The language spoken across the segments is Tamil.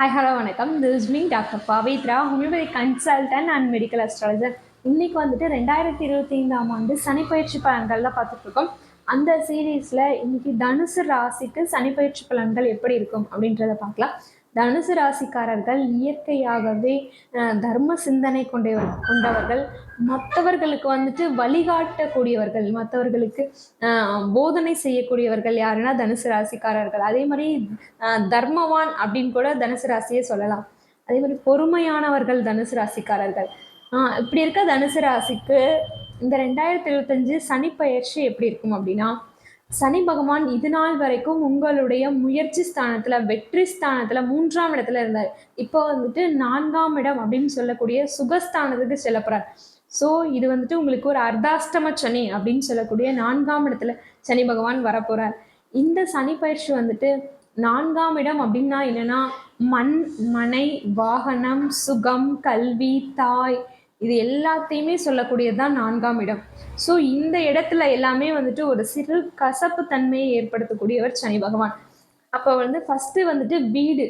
ஹாய் ஹலோ வணக்கம். This me doctor Pavithra homeopathy consultant and medical astrologer இன்னைக்கு வந்துட்டு ரெண்டாயிரத்தி இருபத்தி ஐந்தாம் ஆண்டு சனிப்பயிற்சி பலன்கள்லாம் பார்த்துட்டு இருக்கோம் அந்த சீரீஸில் இன்னைக்கு தனுசு ராசிக்கு சனிப்பயிற்சி பலன்கள் எப்படி இருக்கும் அப்படின்றத பார்க்கலாம். தனுசு ராசிக்காரர்கள் இயற்கையாகவே தர்ம சிந்தனை கொண்டவர் கொண்டவர்கள். மற்றவர்களுக்கு வந்துட்டு வழிகாட்டக்கூடியவர்கள் மற்றவர்களுக்கு போதனை செய்யக்கூடியவர்கள் யாருன்னா தனுசு ராசிக்காரர்கள். அதே மாதிரி தர்மவான் அப்படின்னு கூட தனுசு ராசியை சொல்லலாம். அதே மாதிரி பொறுமையானவர்கள் தனுசு ராசிக்காரர்கள். இப்படி இருக்க தனுசு ராசிக்கு இந்த ரெண்டாயிரத்தி இருபத்தஞ்சு சனி பயிற்சி எப்படி இருக்கும் அப்படின்னா சனி பகவான் இது நாள் வரைக்கும் உங்களுடைய முயற்சி ஸ்தானத்துல வெற்றி ஸ்தானத்துல மூன்றாம் இடத்துல இருந்தார். இப்போ வந்துட்டு நான்காம் இடம் அப்படின்னு சொல்லக்கூடிய சுகஸ்தானத்துக்கு செல்ல போறார். ஸோ இது வந்துட்டு உங்களுக்கு ஒரு அர்த்தாஷ்டம சனி அப்படின்னு சொல்லக்கூடிய நான்காம் இடத்துல சனி பகவான் வரப்போறார் இந்த சனி பயிற்சி வந்துட்டு நான்காம் இடம் அப்படின்னா என்னன்னா மண் மனை வாகனம் சுகம் கல்வி தாய் இது எல்லாத்தையுமே சொல்லக்கூடியது தான் நான்காம் இடம். ஸோ இந்த இடத்துல எல்லாமே வந்துட்டு ஒரு சிறு கசப்பு தன்மையை ஏற்படுத்தக்கூடியவர் சனி பகவான். அப்போ வந்து ஃபஸ்ட்டு வந்துட்டு வீடு.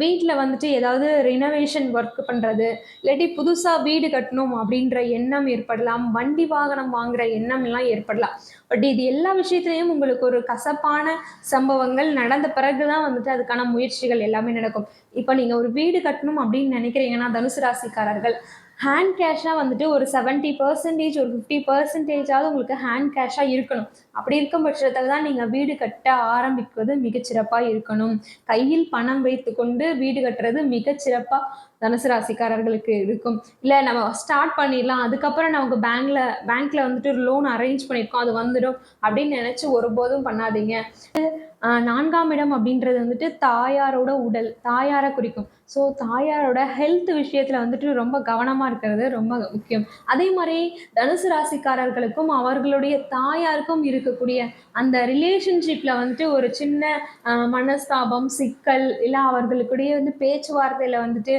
வீட்டில் வந்துட்டு ஏதாவது ரினோவேஷன் ஒர்க் பண்ணுறது இல்லாட்டி புதுசாக வீடு கட்டணும் அப்படின்ற எண்ணம் ஏற்படலாம் வண்டி வாகனம் வாங்குற எண்ணம் எல்லாம் ஏற்படலாம். பட் இது எல்லா விஷயத்துலையும் உங்களுக்கு ஒரு கசப்பான சம்பவங்கள் நடந்த பிறகு தான் வந்துட்டு அதுக்கான முயற்சிகள் எல்லாமே நடக்கும். இப்போ நீங்கள் ஒரு வீடு கட்டணும் அப்படின்னு நினைக்கிறீங்கன்னா தனுசு ராசிக்காரர்கள் ஹேண்ட் கேஷாக வந்துட்டு ஒரு செவன்ட்டி பர்சன்டேஜ் ஒரு ஃபிஃப்டி பர்சன்டேஜாவது உங்களுக்கு ஹேண்ட் கேஷாக இருக்கணும். அப்படி இருக்கும் பட்சத்தில் தான் நீங்கள் வீடு கட்ட ஆரம்பிக்கிறது மிகச்சிறப்பாக இருக்கணும். கையில் பணம் வைத்துக்கொண்டு வீடு கட்டுறது மிகச்சிறப்பாக தனுசு ராசிக்காரர்களுக்கு இருக்கும். இல்லை நம்ம ஸ்டார்ட் பண்ணிடலாம். அதுக்கப்புறம் நமக்கு பேங்க்ல பேங்க்ல வந்துட்டு லோன் அரேஞ்ச் பண்ணியிருக்கோம். அது வந்துடும் அப்படின்னு நினச்சி ஒருபோதும் பண்ணாதீங்க. நான்காம் இடம் அப்படின்றது வந்துட்டு தாயாரோட உடல் தாயாரை குறிக்கும். ஸோ தாயாரோட ஹெல்த் விஷயத்தில் வந்துட்டு ரொம்ப கவனமாக இருக்கிறது ரொம்ப முக்கியம். அதே மாதிரி தனுசு ராசிக்காரர்களுக்கும் அவர்களுடைய தாயாருக்கும் இருக்கக்கூடிய அந்த ரிலேஷன்ஷிப்பில் வந்துட்டு ஒரு சின்ன மனஸ்தாபம் சிக்கல் இல்லை அவர்களுக்குடைய வந்து பேச்சுவார்த்தையில் வந்துட்டு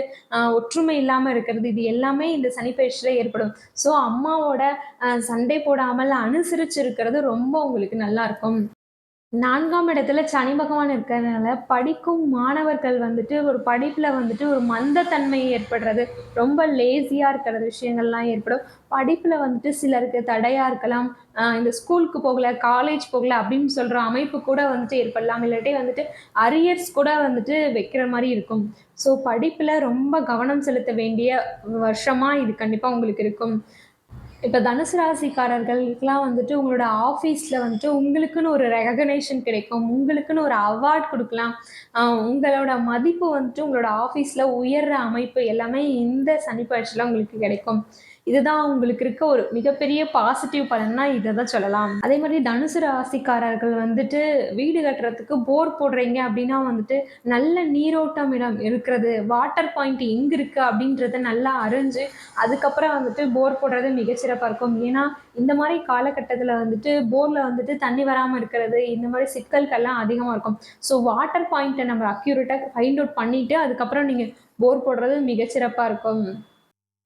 ஒற்றுமை இல்லாமல் இருக்கிறது. இது எல்லாமே இந்த சனிப்பயிற்சியில் ஏற்படும். ஸோ அம்மாவோட சண்டை போடாமல் அனுசரிச்சு இருக்கிறது ரொம்ப உங்களுக்கு நல்லா இருக்கும். நான்காம் இடத்துல சனி பகவான் இருக்கிறதுனால படிக்கும் மாணவர்கள் வந்துட்டு ஒரு படிப்பில் வந்துட்டு ஒரு மந்தத்தன்மை ஏற்படுறது ரொம்ப லேசியாக இருக்கிற விஷயங்கள்லாம் ஏற்படும். படிப்பில் வந்துட்டு சிலருக்கு தடையாக இருக்கலாம். இந்த ஸ்கூலுக்கு போகல காலேஜ் போகல அப்படின்னு சொல்கிற அமைப்பு கூட வந்துட்டு ஏற்படலாம். இல்லாட்டி வந்துட்டு அரியர்ஸ் கூட வந்துட்டு வைக்கிற மாதிரி இருக்கும். ஸோ படிப்பில் ரொம்ப கவனம் செலுத்த வேண்டிய வருஷமாக இது கண்டிப்பாக உங்களுக்கு இருக்கும். இப்போ தனுசு ராசிக்காரர்களுக்கெலாம் வந்துட்டு உங்களோட ஆஃபீஸில் வந்துட்டு உங்களுக்குன்னு ஒரு ரெகக்னேஷன் கிடைக்கும். உங்களுக்குன்னு ஒரு அவார்ட் கொடுக்கலாம். ஆஹ் உங்களோட மதிப்பு வந்துட்டு உங்களோட ஆஃபீஸில் உயர்ற அமைப்பு எல்லாமே இந்த சனிப்பயிற்சியில் உங்களுக்கு கிடைக்கும். இதுதான் உங்களுக்கு இருக்க ஒரு மிகப்பெரிய பாசிட்டிவ் பலன்னா இதை தான் சொல்லலாம். அதே மாதிரி தனுசு ராசிக்காரர்கள் வந்துட்டு வீடு கட்டுறதுக்கு போர் போடுறீங்க அப்படின்னா வந்துட்டு நல்ல நீரோட்டம் இடம் இருக்கிறது வாட்டர் பாயிண்ட் எங்கே இருக்குது அப்படின்றத நல்லா அறிஞ்சு அதுக்கப்புறம் வந்துட்டு போர் போடுறது மிகச்சிறப்பாக இருக்கும். ஏன்னா இந்த மாதிரி காலகட்டத்தில் வந்துட்டு போரில் வந்துட்டு தண்ணி வராமல் இருக்கிறது இந்த மாதிரி சிக்கல்கள்லாம் அதிகமாக இருக்கும். ஸோ வாட்டர் பாயிண்ட்டை நம்ம அக்யூரேட்டாக ஃபைண்ட் அவுட் பண்ணிவிட்டு அதுக்கப்புறம் நீங்கள் போர் போடுறது மிகச்சிறப்பாக இருக்கும்.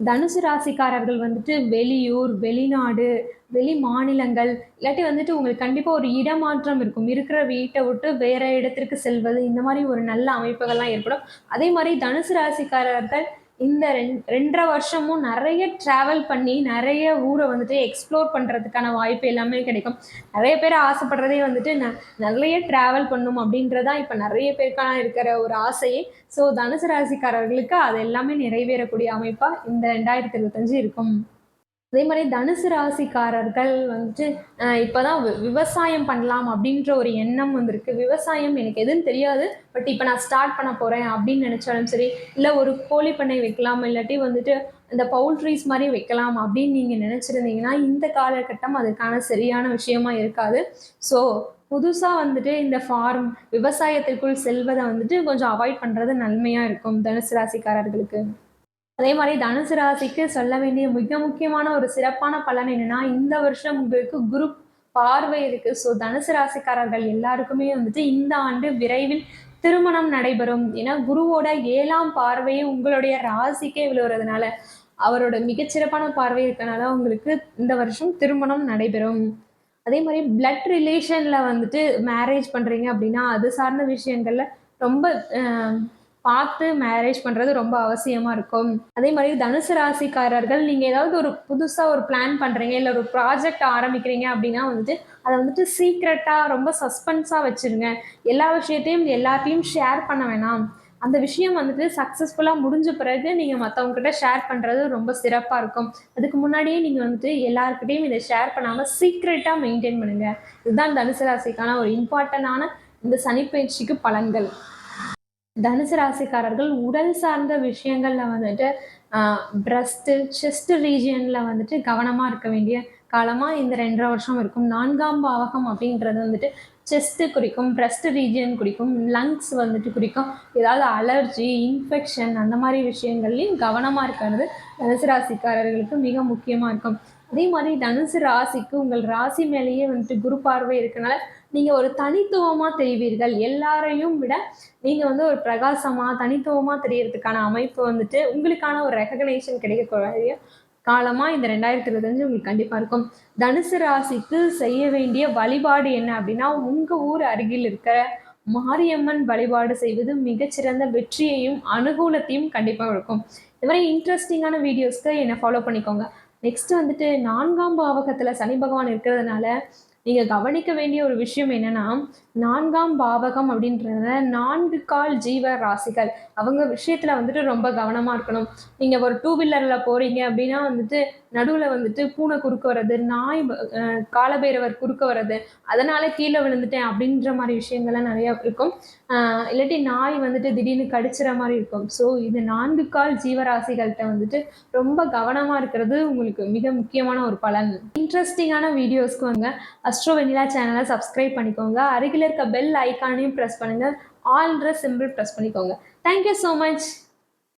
தனுசு ராசிக்காரர்கள் வந்துட்டு வெளியூர் வெளிநாடு வெளி மாநிலங்கள் இல்லாட்டி வந்துட்டு உங்களுக்கு கண்டிப்பாக ஒரு இடமாற்றம் இருக்கும். இருக்கிற வீட்டை விட்டு வேற இடத்திற்கு செல்வது இந்த மாதிரி ஒரு நல்ல அமைப்புகள்லாம் ஏற்படும். அதே மாதிரி தனுசு ராசிக்காரர்கள் இந்த ரெண் ரெண்டரை வருஷமும் நிறைய ட்ராவல் பண்ணி நிறைய ஊரை வந்துட்டு எக்ஸ்ப்ளோர் பண்ணுறதுக்கான வாய்ப்பு எல்லாமே கிடைக்கும். நிறைய பேர் ஆசைப்படுறதே வந்துட்டு ந நிறைய ட்ராவல் பண்ணும் அப்படின்றதா இப்போ நிறைய பேருக்கான இருக்கிற ஒரு ஆசையே. ஸோ தனுசு ராசிக்காரர்களுக்கு அது எல்லாமே நிறைவேறக்கூடிய அமைப்பாக இந்த ரெண்டாயிரத்தி இருபத்தஞ்சு இருக்கும். அதே மாதிரி தனுசு ராசிக்காரர்கள் வந்துட்டு இப்போதான் வி- விவசாயம் பண்ணலாம் அப்படின்ற ஒரு எண்ணம் வந்திருக்கு. விவசாயம் எனக்கு எதுவும் தெரியாது. பட் இப்போ நான் ஸ்டார்ட் பண்ண போகிறேன் அப்படின்னு நினச்சாலும் சரி இல்லை ஒரு கோழி பண்ணை வைக்கலாம் இல்லாட்டி வந்துட்டு இந்த பவுல்ட்ரிஸ் மாதிரி வைக்கலாம் அப்படின்னு நீங்கள் நினச்சிருந்தீங்கன்னா இந்த காலகட்டம் அதுக்கான சரியான விஷயமா இருக்காது. ஸோ புதுசாக வந்துட்டு இந்த ஃபார்ம் விவசாயத்திற்குள் செல்வதை வந்துட்டு கொஞ்சம் அவாய்ட் பண்ணுறது நன்மையாக இருக்கும் தனுசு ராசிக்காரர்களுக்கு. அதே மாதிரி தனுசு ராசிக்கு சொல்ல வேண்டிய மிக முக்கியமான ஒரு சிறப்பான பலன் என்னன்னா இந்த வருஷம் உங்களுக்கு குரு பார்வை இருக்கு. ஸோ தனுசு ராசிக்காரர்கள் எல்லாருக்குமே வந்துட்டு இந்த ஆண்டு விரைவில் திருமணம் நடைபெறும். ஏன்னா குருவோட ஏழாம் பார்வையே உங்களுடைய ராசிக்கே விழுவுறதுனால அவரோட மிகச்சிறப்பான பார்வை இருக்கனால உங்களுக்கு இந்த வருஷம் திருமணம் நடைபெறும். அதே மாதிரி பிளட் ரிலேஷனில் வந்துட்டு மேரேஜ் பண்ணுறீங்க அப்படின்னா அது சார்ந்த விஷயங்கள்ல ரொம்ப பார்த்து மேரேஜ் பண்ணுறது ரொம்ப அவசியமாக இருக்கும். அதே மாதிரி தனுசு ராசிக்காரர்கள் நீங்கள் ஏதாவது ஒரு புதுசாக ஒரு பிளான் பண்ணுறீங்க இல்லை ஒரு ப்ராஜெக்ட் ஆரம்பிக்கிறீங்க அப்படின்னா வந்துட்டு அதை வந்துட்டு சீக்ரெட்டாக ரொம்ப சஸ்பென்ஸாக வச்சுருங்க. எல்லா விஷயத்தையும் எல்லாத்தையும் ஷேர் பண்ண வேணாம். அந்த விஷயம் வந்துட்டு சக்ஸஸ்ஃபுல்லாக முடிஞ்ச பிறகு நீங்கள் மற்றவங்ககிட்ட ஷேர் பண்ணுறது ரொம்ப சிறப்பாக இருக்கும். அதுக்கு முன்னாடியே நீங்கள் வந்துட்டு எல்லாருக்கிட்டையும் இதை ஷேர் பண்ணாமல் சீக்ரெட்டாக மெயின்டைன் பண்ணுங்கள் இதுதான் தனுசு ராசிக்கான ஒரு இம்பார்ட்டண்டான இந்த சனிப்பயிற்சிக்கு பலன்கள். தனுசு ராசிக்காரர்கள் உடல் சார்ந்த விஷயங்களில் வந்துட்டு பிரஸ்ட்டு செஸ்ட் ரீஜியனில் வந்துட்டு கவனமாக இருக்க வேண்டிய காலமாக இந்த ரெண்டரை வருஷம் இருக்கும். நான்காம் பாவகம் அப்படின்றது வந்துட்டு செஸ்ட்டு குறிக்கும் பிரஸ்ட் ரீஜியன் குறிக்கும் லங்ஸ் வந்துட்டு குறிக்கும். ஏதாவது அலர்ஜி இன்ஃபெக்ஷன் அந்த மாதிரி விஷயங்கள்லையும் கவனமாக இருக்கிறது தனுசு ராசிக்காரர்களுக்கு மிக முக்கியமாக இருக்கும். அதே மாதிரி தனுசு ராசிக்கு உங்கள் ராசி மேலேயே வந்துட்டு குரு பார்வை இருக்கனால நீங்கள் ஒரு தனித்துவமாக தெரிவீர்கள். எல்லாரையும் விட நீங்கள் வந்து ஒரு பிரகாசமாக தனித்துவமாக தெரியறதுக்கான அமைப்பு வந்துட்டு உங்களுக்கான ஒரு ரெகக்னேஷன் கிடைக்கக்கூடிய காலமாக இந்த ரெண்டாயிரத்தி இருபத்தஞ்சு உங்களுக்கு கண்டிப்பாக இருக்கும். தனுசு ராசிக்கு செய்ய வேண்டிய வழிபாடு என்ன அப்படின்னா உங்கள் ஊர் அருகில் இருக்கிற மாரியம்மன் வழிபாடு செய்வது மிகச்சிறந்த வெற்றியையும் அனுகூலத்தையும் கண்டிப்பாக இருக்கும் இது மாதிரி இன்ட்ரெஸ்டிங்கான வீடியோஸ்க்கு என்னை ஃபாலோ பண்ணிக்கோங்க. நெக்ஸ்ட் வந்துட்டு நான்காம் பாவகத்தில் சனி பகவான் இருக்கிறதுனால நீங்கள் கவனிக்க வேண்டிய ஒரு விஷயம் என்னன்னா நான்காம் பாவகம் அப்படின்றத நான்கு கால் ஜீவ ராசிகள் அவங்க விஷயத்தில் வந்துட்டு ரொம்ப கவனமாக இருக்கணும். நீங்கள் ஒரு டூ வீலரில் போகிறீங்க அப்படின்னா வந்துட்டு நடுவில் வந்துட்டு பூனை குறுக்க வர்றது நாய் காலபைரவர் குறுக்க வர்றது அதனால் கீழே விழுந்துட்டேன் அப்படின்ற மாதிரி விஷயங்கள்லாம் நிறையா இருக்கும். இல்லாட்டி நாய் வந்துட்டு திடீர்னு கடிச்சிற மாதிரி இருக்கும். ஸோ இது நான்கு கால் ஜீவராசிகள்கிட்ட வந்துட்டு ரொம்ப கவனமாக இருக்கிறது உங்களுக்கு மிக முக்கியமான ஒரு பலன். இன்ட்ரெஸ்டிங்கான வீடியோஸ்க்கு வாங்க. அஸ்ட்ரோ வெனிலா சேனலை சப்ஸ்கிரைப் பண்ணிக்கோங்க. அருகில் இருக்க பெல் ஐக்கானையும் ப்ரெஸ் பண்ணுங்கள் ஆல்ன்ற சிம்பிள் ப்ரெஸ் பண்ணிக்கோங்க. Thank you so much